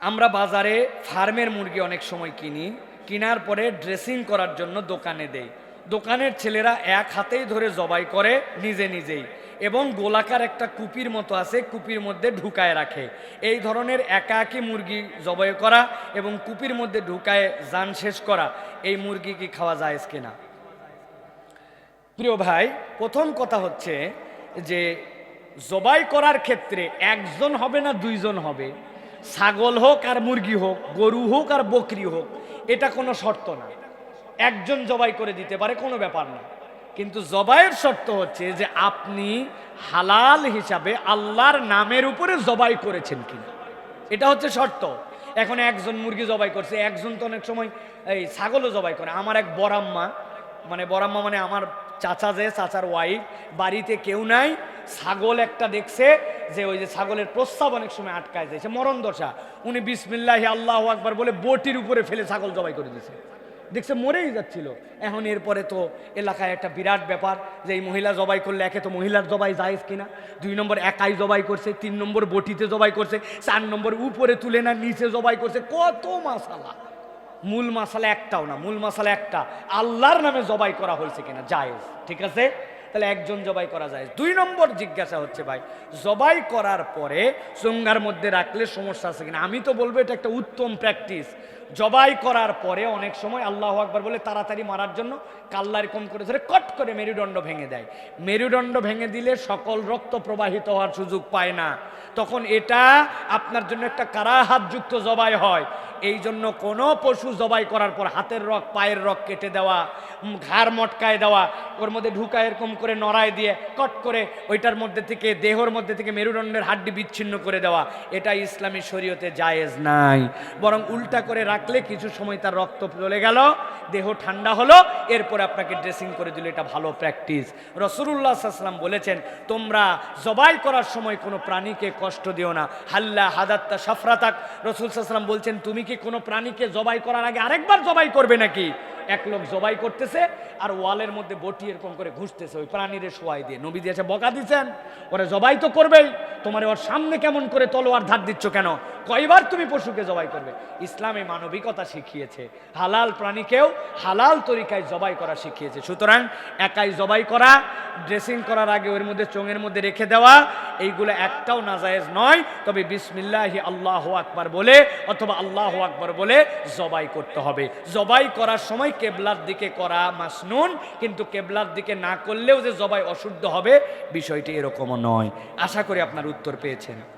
আমরা বাজারে ফার্মের মুরগি অনেক সময় কিনি, কেনার পরে ড্রেসিং করার জন্য দোকানে দেই। দোকানের ছেলেরা এক হাতেই ধরে জবাই করে নিজে নিজেই এবং গোলাকার একটা কুপির মতো আছে, কুপির মধ্যে ঢুকায় রাখে। এই ধরনের একা একই মুরগি জবাই করা এবং কুপির মধ্যে ঢুকায় যান শেষ করা, এই মুরগি কি খাওয়া যায় কিনা? প্রিয় ভাই, প্রথম কথা হচ্ছে যে জবাই করার ক্ষেত্রে একজন হবে না দুইজন হবে? ছাগল হোক আর মুরগি হোক, গরু হোক আর বকরি হোক, এটা কোনো শর্ত না। একজন জবাই করে দিতে পারে, কোনো ব্যাপার না। কিন্তু জবাইয়ের শর্ত হচ্ছে যে আপনি হালাল হিসাবে আল্লাহর নামের উপরে জবাই করেছেন কিনা। এটা হচ্ছে শর্ত। এখন একজন মুরগি জবাই করছে, একজন তো অনেক সময় এই ছাগলও জবাই করে। আমার এক বরাম্মা মানে বরাম্মা মানে আমার চাচা যে, চাচার ওয়াইফ বাড়িতে কেউ নাই, ছাগল একটা দেখছে যে ওই যে ছাগলের প্রস্তাব অনেক সময় আটকায় যাচ্ছে মরণ দশা। উনি বিসমিল্লাহি আল্লাহ আকবার বলে বটির উপরে ফেলে ছাগল জবাই করে দিয়েছে। দেখছে মরেই যাচ্ছিল। এখন এরপরে তো এলাকায় একটা বিরাট ব্যাপার যে এই মহিলা জবাই করলে একে তো মহিলার জবাই জায়েজ কিনা? দুই নম্বর একাই জবাই করছে, তিন নম্বর বটিতে জবাই করছে, চার নম্বর উপরে তুলে না, নিচে জবাই করছে। কত মাসালা। মূল মশালা একটাও না, মূল মশালা একটা। আল্লাহর নামে জবাই করা হয়েছে কিনা? জায়েজ। ঠিক আছে? তাহলে একজন জবাই করা যায়। দুই নম্বর জিজ্ঞাসা হচ্ছে ভাই, জবাই করার পরে চোঙ্গার মধ্যে রাখলে সমস্যা আছে কিনা? আমি তো বলব এটা একটা উত্তম প্র্যাকটিস জবাই করার পরে অনেক সময় আল্লাহ আকবার বলে তাড়াতাড়ি মারার জন্য কাল্লা এরকম করে ধরে কট করে মেরুদণ্ড ভেঙে দেয়। মেরুদণ্ড ভেঙে দিলে সকল রক্ত প্রবাহিত হওয়ার সুযোগ পায় না। তখন এটা আপনার জন্য একটা কারাহাতযুক্ত জবাই হয়। এই জন্য কোনো পশু জবাই করার পর হাতের রক, পায়ের রক কেটে দেওয়া ঘাড় মটকায় দেওয়া, ওর মধ্যে ঢুকা এরকম করে নড়ায় দিয়ে কট করে ওইটার মধ্যে থেকে, দেহর মধ্যে থেকে মেরুদণ্ডের হাড্ডি বিচ্ছিন্ন করে দেওয়া, এটা ইসলামী শরীয়তে জায়েজ নাই। বরং উল্টা করে রাখলে কিছু সময় তার রক্ত চলে গেল, দেহ ঠান্ডা হলো, এরপরে আপনাকে ড্রেসিং করে দিল, এটা ভালো প্র্যাকটিস। রসুল্লাহ সাল্লাম বলেছেন, তোমরা জবাই করার সময় কোনো প্রাণীকে কষ্ট দিও না। হাল্লা হাদাত্তা সাফরাতাক রসুল সাল্লাম বলছেন, তুমি কি কোনো প্রাণীকে জবাই করার আগে আরেকবার জবাই করবে নাকি? এক লোক জবাই করতেছে আর ওয়ালের মধ্যে বটি এরকম করে ঘুষতেছে, ওই প্রাণীরে শোয়াই দিয়ে। নবী দিয়েছে বকা দিচ্ছেন, ওরা জবাই তো করবেই, তোমার ওর সামনে কেমন করে তলোয়ার ধার দিচ্ছ কেন? কয়বার তুমি পশুকে জবাই করবে? ইসলামে মানবিকতা শিখিয়েছে, হালাল প্রাণীকেও হালাল তরিকায় জবাই করা শিখিয়েছে। সুতরাং একাই জবাই করা, ড্রেসিং করার আগে ওর মধ্যে চোঙের মধ্যে রেখে দেওয়া, এইগুলো একটাও নাজায়েজ নয়, তবে বিসমিল্লাহি আল্লাহ আকবার বলে অথবা আল্লাহ আকবার বলে জবাই করতে হবে। জবাই করার সময় কেবলার দিকে করা মাসনুন কিন্তু কেবলার দিকে না করলেও যে জবাই অশুদ্ধ হবে, বিষয়টি এরকমও নয়। আশা করি আপনার উত্তর পেয়েছেন।